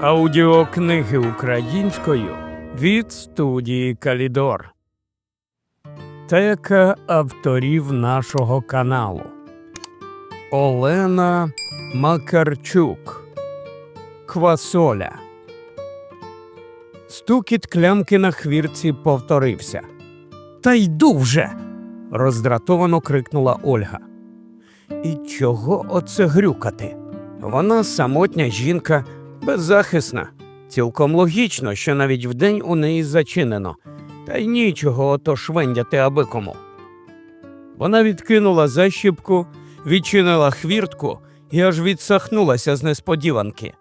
Аудіокниги українською від студії Калідор. Тека авторів нашого каналу Олена Макарчук. Квасоля. Стукіт клямки на хвірці повторився. Та йду вже. роздратовано крикнула Ольга. І чого оце грюкати? Вона самотня жінка, беззахисна. Цілком логічно, що навіть вдень у неї зачинено, та й нічого ото швендяти аби кому. Вона відкинула защіпку, відчинила хвіртку і аж відсахнулася з несподіванки.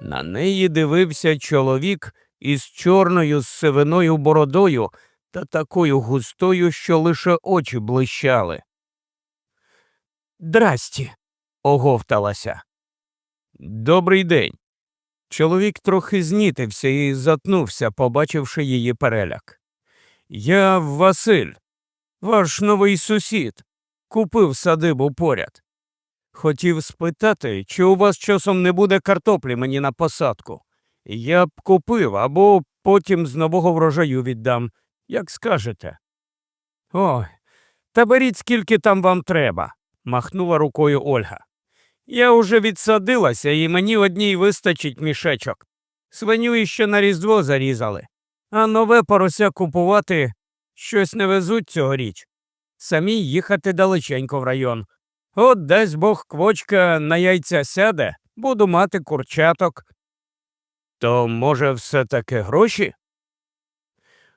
На неї дивився чоловік із чорною сивиною бородою та такою густою, що лише очі блищали. Здрасті, оговталася. Добрий день. Чоловік трохи знітився і затнувся, побачивши її переляк. Я Василь, ваш новий сусід. Купив садибу поряд. Хотів спитати, чи у вас часом не буде картоплі мені на посадку. Я б купив або потім з нового врожаю віддам, як скажете. Ой, та беріть скільки там вам треба, махнула рукою Ольга. Я уже відсадилася, і мені одній вистачить мішечок. Свиню іще на різдво зарізали, а нове порося купувати щось не везуть цьогоріч. Самі їхати далеченько в район. От дасть Бог квочка на яйця сяде, буду мати курчаток. То, може, все таки гроші?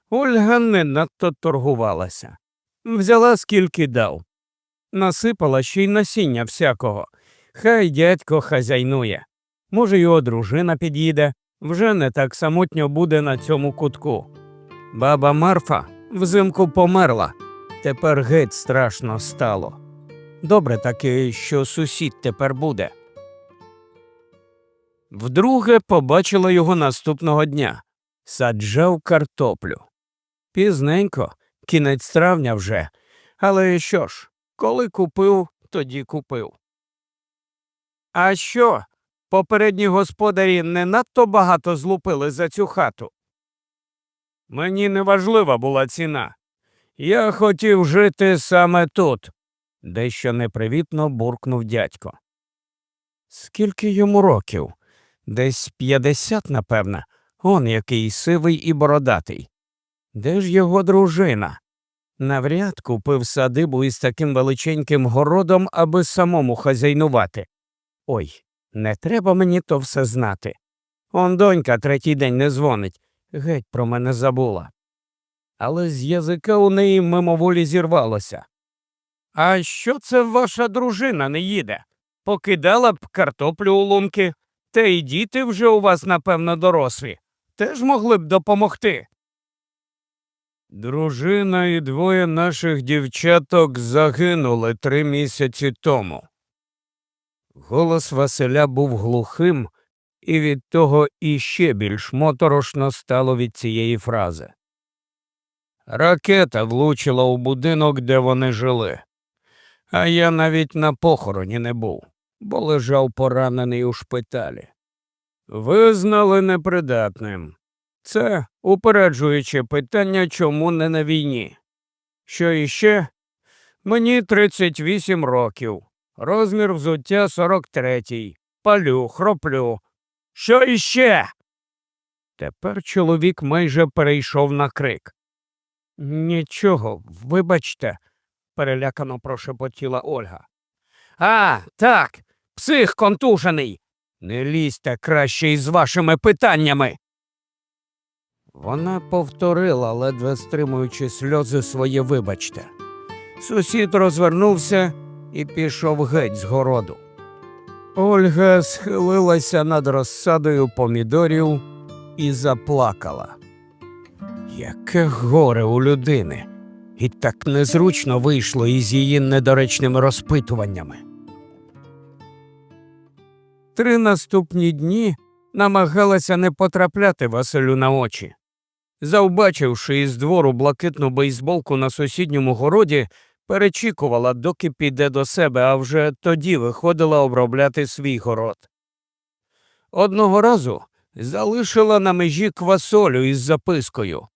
Ольга не надто торгувалася. Взяла скільки дав. Насипала ще й насіння всякого. Хай дядько хазяйнує. Може, його дружина під'їде, вже не так самотньо буде на цьому кутку. Баба Марфа взимку померла, тепер геть страшно стало. Добре таки, що сусід тепер буде. Вдруге побачила його наступного дня. Саджав картоплю. Пізненько, кінець травня вже. Але що ж, коли купив, тоді купив. А що? Попередні господарі не надто багато злупили за цю хату. Мені не важлива була ціна. Я хотів жити саме тут, дещо непривітно буркнув дядько. Скільки йому років? Десь п'ятдесят, напевне, он який сивий і бородатий. Де ж його дружина? Навряд купив садибу із таким величеньким городом, аби самому хазяйнувати. Ой, не треба мені то все знати. Он донька третій день не дзвонить, геть про мене забула. Але з язика у неї мимоволі зірвалося. А що це ваша дружина не їде? Покидала б картоплю у лунки, та й діти вже у вас, напевно, дорослі. Теж могли б допомогти. Дружина і двоє наших дівчаток загинули три місяці тому. Голос Василя був глухим, і від того іще більш моторошно стало від цієї фрази. Ракета влучила у будинок, де вони жили, а я навіть на похороні не був, бо лежав поранений у шпиталі. Визнали непридатним. Це упереджуюче питання, чому не на війні. Що іще? Мені 38 років. Розмір взуття 43. Палю, хроплю. Що іще? Тепер чоловік майже перейшов на крик. Нічого, вибачте, перелякано прошепотіла Ольга. А, так, псих контужений. Не лізьте краще із вашими питаннями. Вона повторила, ледве стримуючи сльози своє вибачте. Сусід розвернувся і пішов геть з городу. Ольга схилилася над розсадою помідорів і заплакала. Яке горе у людини, і так незручно вийшло із її недоречними розпитуваннями. Три наступні дні намагалася не потрапляти Василю на очі. Завбачивши із двору блакитну бейсболку на сусідньому городі, перечікувала, доки піде до себе, а вже тоді виходила обробляти свій город. Одного разу залишила на межі квасолю із запискою.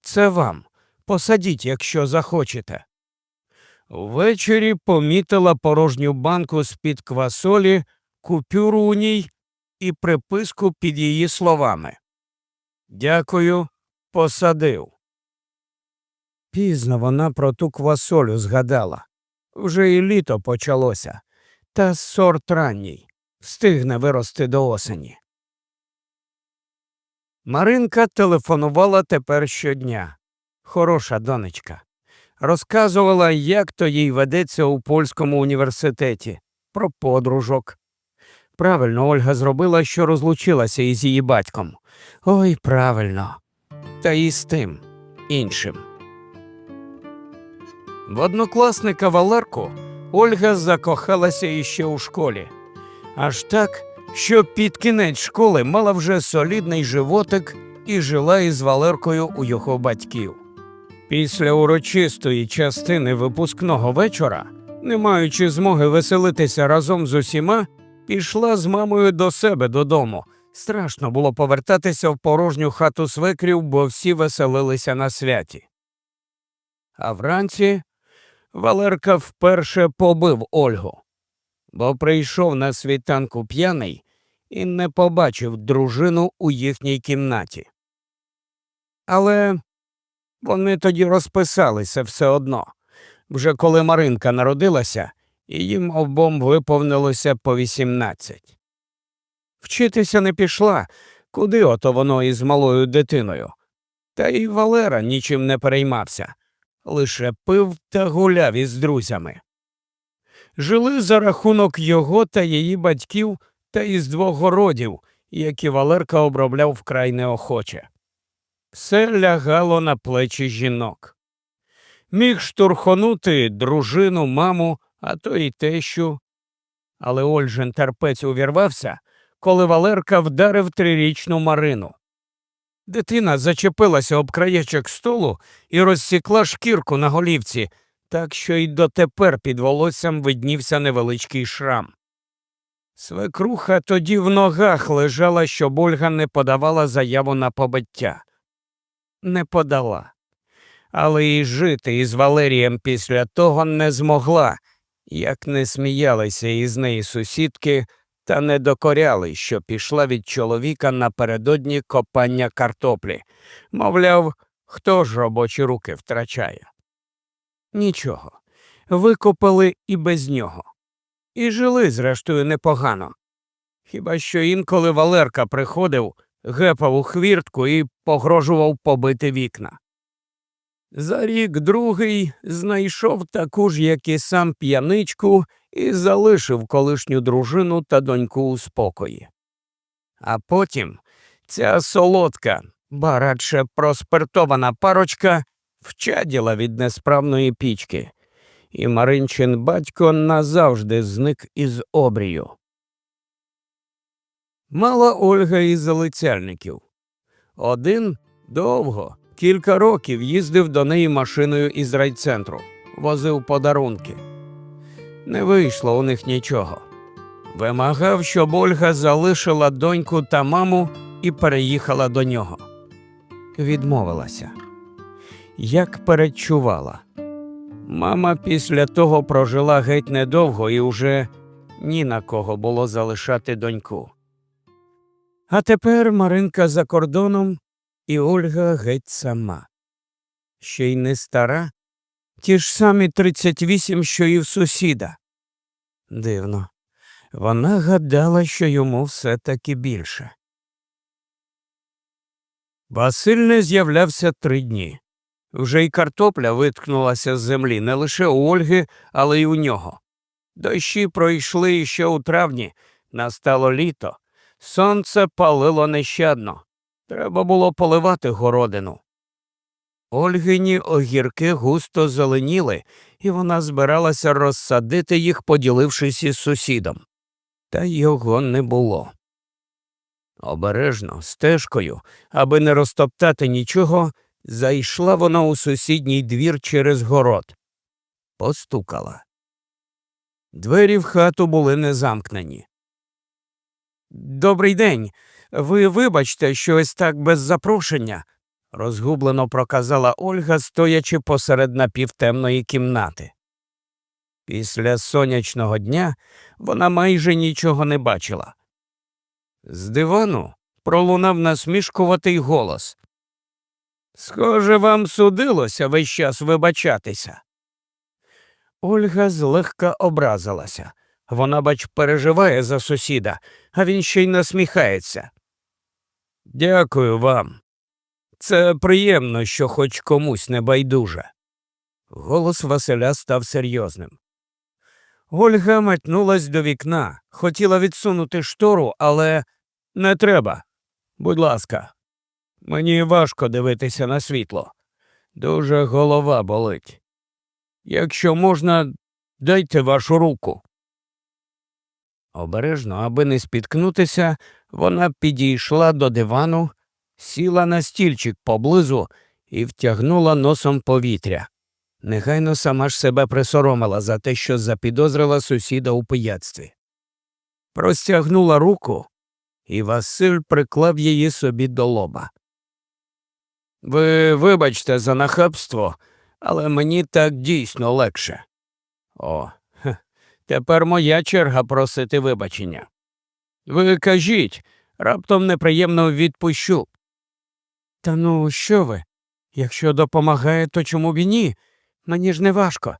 Це вам. Посадіть, якщо захочете. Ввечері помітила порожню банку з-під квасолі, купюру у ній і приписку під її словами. Дякую, посадив. Пізно вона про ту квасолю згадала. Вже і літо почалося, та сорт ранній встигне вирости до осені. Маринка телефонувала тепер щодня. Хороша донечка. Розказувала, як то їй ведеться у польському університеті, про подружок. Правильно Ольга зробила, що розлучилася із її батьком. Ой, правильно. Та і з тим іншим. В однокласника Валерку Ольга закохалася іще у школі. Аж так, що під кінець школи мала вже солідний животик і жила із Валеркою у його батьків. Після урочистої частини випускного вечора, не маючи змоги веселитися разом з усіма, пішла з мамою до себе додому. Страшно було повертатися в порожню хату свекрів, бо всі веселилися на святі. А вранці Валерка вперше побив Ольгу, бо прийшов на світанку п'яний і не побачив дружину у їхній кімнаті. Але вони тоді розписалися все одно. Вже коли Маринка народилася, і їм обом виповнилося по вісімнадцять. Вчитися не пішла, куди ото воно із малою дитиною. Та й Валера нічим не переймався, лише пив та гуляв із друзями. Жили за рахунок його та її батьків та із двох городів, які Валерка обробляв вкрай неохоче. Все лягало на плечі жінок. Міг штурхонути дружину, маму, а то й тещу. Але Ольжин терпець увірвався, коли Валерка вдарив трирічну Марину. Дитина зачепилася об краєчок столу і розсікла шкірку на голівці, так що й дотепер під волоссям виднівся невеличкий шрам. Свекруха тоді в ногах лежала, щоб Ольга не подавала заяву на побиття. Не подала. Але і жити із Валерієм після того не змогла, як не сміялися із неї сусідки та не докоряли, що пішла від чоловіка напередодні копання картоплі. Мовляв, хто ж робочі руки втрачає. Нічого, викопали і без нього. І жили, зрештою, непогано. Хіба що інколи Валерка приходив, гепав у хвіртку і погрожував побити вікна. За рік другий знайшов таку ж, як і сам п'яничку, і залишив колишню дружину та доньку у спокої. А потім ця солодка, ба радше проспиртована парочка вчаділа від несправної пічки, і Маринчин батько назавжди зник із обрію. Мала Ольга із залицяльників. Один довго, кілька років їздив до неї машиною із райцентру, возив подарунки. Не вийшло у них нічого. Вимагав, щоб Ольга залишила доньку та маму і переїхала до нього. Відмовилася. Як передчувала. Мама після того прожила геть недовго і вже ні на кого було залишати доньку. А тепер Маринка за кордоном і Ольга геть сама. Ще й не стара, ті ж самі 38, що і в сусіда. Дивно. Вона гадала, що йому все таки більше. Василь не з'являвся три дні. Вже й картопля виткнулася з землі не лише у Ольги, але й у нього. Дощі пройшли іще у травні, настало літо. Сонце палило нещадно. Треба було поливати городину. Ольгині огірки густо зеленіли, і вона збиралася розсадити їх, поділившись із сусідом. Та його не було. Обережно, стежкою, аби не розтоптати нічого, зайшла вона у сусідній двір через город. Постукала. Двері в хату були не замкнені. Добрий день. Ви вибачте, що ось так без запрошення, розгублено проказала Ольга, стоячи посеред напівтемної кімнати. Після сонячного дня вона майже нічого не бачила. З дивану пролунав насмішкуватий голос. Схоже, вам судилося весь час вибачатися. Ольга злегка образилася. Вона, бач, переживає за сусіда, а він ще й насміхається. Дякую вам. Це приємно, що хоч комусь не байдуже. Голос Василя став серйозним. Ольга метнулась до вікна, хотіла відсунути штору, але не треба. Будь ласка, мені важко дивитися на світло. Дуже голова болить. Якщо можна, дайте вашу руку. Обережно, аби не спіткнутися, вона підійшла до дивану, сіла на стільчик поблизу і втягнула носом повітря. Негайно сама ж себе присоромила за те, що запідозрила сусіда у пияцтві. Простягнула руку, і Василь приклав її собі до лоба. Ви вибачте за нахабство, але мені так дійсно легше. О, тепер моя черга просити вибачення. Ви кажіть, раптом неприємно відпущу. Та ну, що ви? Якщо допомагає, то чому б і ні? Мені ж не важко.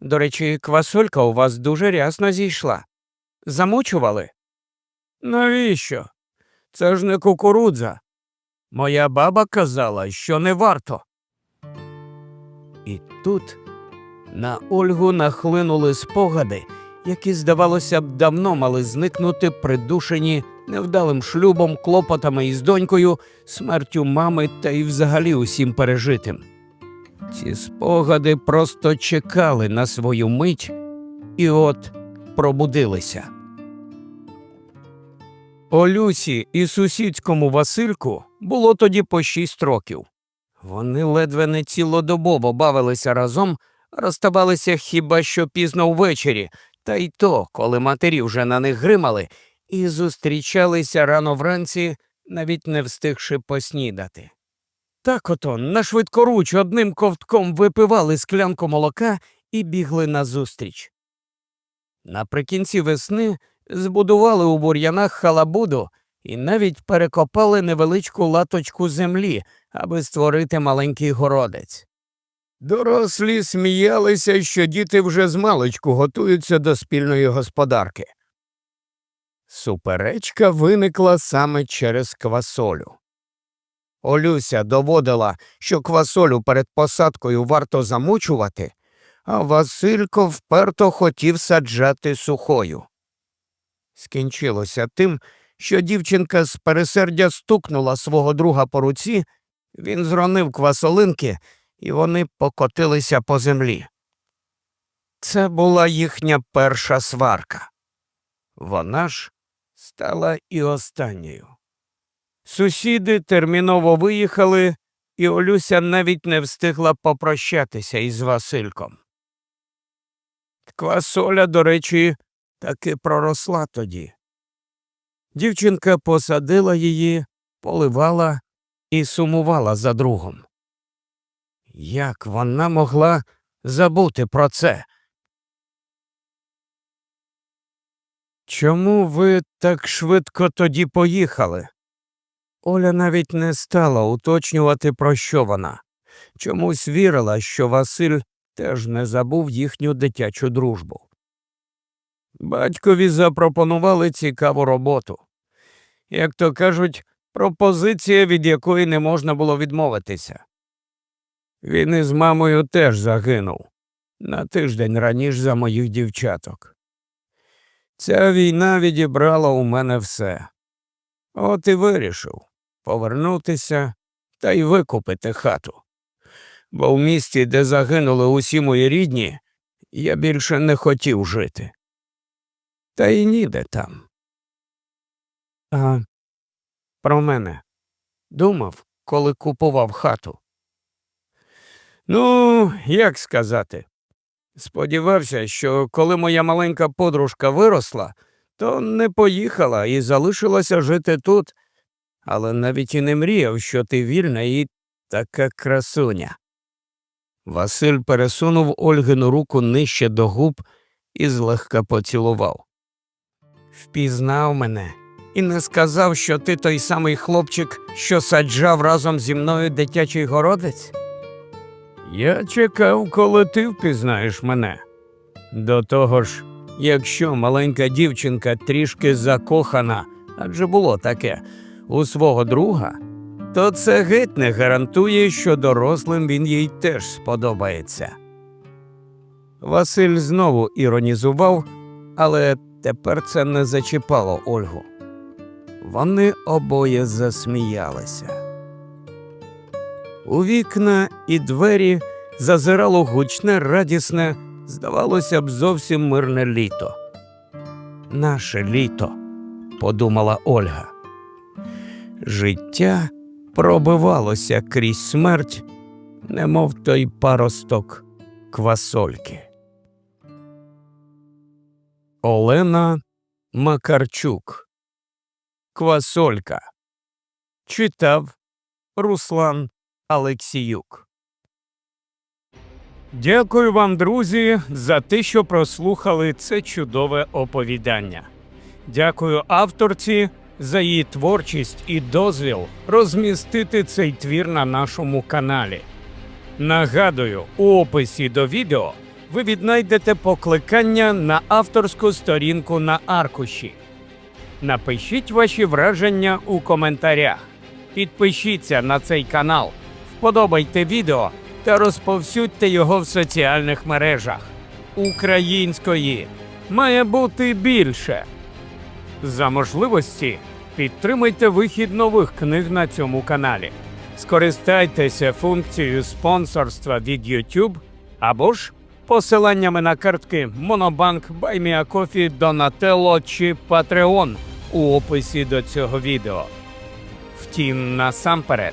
До речі, квасолька у вас дуже рясно зійшла. Замучували? Навіщо? Це ж не кукурудза. Моя баба казала, що не варто. І тут на Ольгу нахлинули спогади, які, здавалося б, давно мали зникнути, придушені невдалим шлюбом, клопотами із донькою, смертю мами та й взагалі усім пережитим. Ці спогади просто чекали на свою мить і от пробудилися. Олюсі і сусідському Васильку було тоді по шість років. Вони ледве не цілодобово бавилися разом, розставалися хіба що пізно ввечері, та й то, коли матері вже на них гримали, і зустрічалися рано вранці, навіть не встигши поснідати. Так ото на швидкоруч одним ковтком випивали склянку молока і бігли назустріч. Наприкінці весни збудували у бур'янах халабуду і навіть перекопали невеличку латочку землі, аби створити маленький городець. Дорослі сміялися, що діти вже змалечку готуються до спільної господарки. Суперечка виникла саме через квасолю. Олюся доводила, що квасолю перед посадкою варто замучувати, а Василько вперто хотів саджати сухою. Скінчилося тим, що дівчинка з пересердя стукнула свого друга по руці, він зронив квасолинки, і вони покотилися по землі. Це була їхня перша сварка. Вона ж стала і останньою. Сусіди терміново виїхали, і Олюся навіть не встигла попрощатися із Васильком. Квасоля, до речі, таки проросла тоді. Дівчинка посадила її, поливала і сумувала за другом. Як вона могла забути про це? Чому ви так швидко тоді поїхали? Оля навіть не стала уточнювати, про що вона. Чомусь вірила, що Василь теж не забув їхню дитячу дружбу. Батькові запропонували цікаву роботу. Як то кажуть, пропозиція, від якої не можна було відмовитися. Він із мамою теж загинув на тиждень раніше за моїх дівчаток. Ця війна відібрала у мене все. От і вирішив повернутися та й викупити хату. Бо в місті, де загинули усі мої рідні, я більше не хотів жити. Та й ніде там. А про мене думав, коли купував хату. Ну, як сказати. Сподівався, що коли моя маленька подружка виросла, то не поїхала і залишилася жити тут, але навіть і не мріяв, що ти вільна і така красуня. Василь пересунув Ольгину руку нижче до губ і злегка поцілував. Впізнав мене і не сказав, що ти той самий хлопчик, що саджав разом зі мною дитячий городець? Я чекав, коли ти впізнаєш мене. До того ж, якщо маленька дівчинка трішки закохана, адже було таке, у свого друга, то це геть не гарантує, що дорослим він їй теж сподобається. Василь знову іронізував, але тепер це не зачіпало Ольгу. Вони обоє засміялися. У вікна і двері зазирало гучне, радісне, здавалося б, зовсім мирне літо. Наше літо, подумала Ольга. Життя пробивалося крізь смерть, немов той паросток квасольки. Олена Макарчук Квасолька Читав Руслан Алексіюк. Дякую вам, друзі, за те, що прослухали це чудове оповідання. Дякую авторці за її творчість і дозвіл розмістити цей твір на нашому каналі. Нагадую, у описі до відео ви віднайдете покликання на авторську сторінку на аркуші. Напишіть ваші враження у коментарях. Підпишіться на цей канал, вподобайте відео та розповсюдьте його в соціальних мережах. Української має бути більше. За можливості підтримайте вихід нових книг на цьому каналі. Скористайтеся функцією спонсорства від YouTube або ж посиланнями на картки Monobank, BuyMeACoffee, Donatello чи Patreon у описі до цього відео. Втім, насамперед,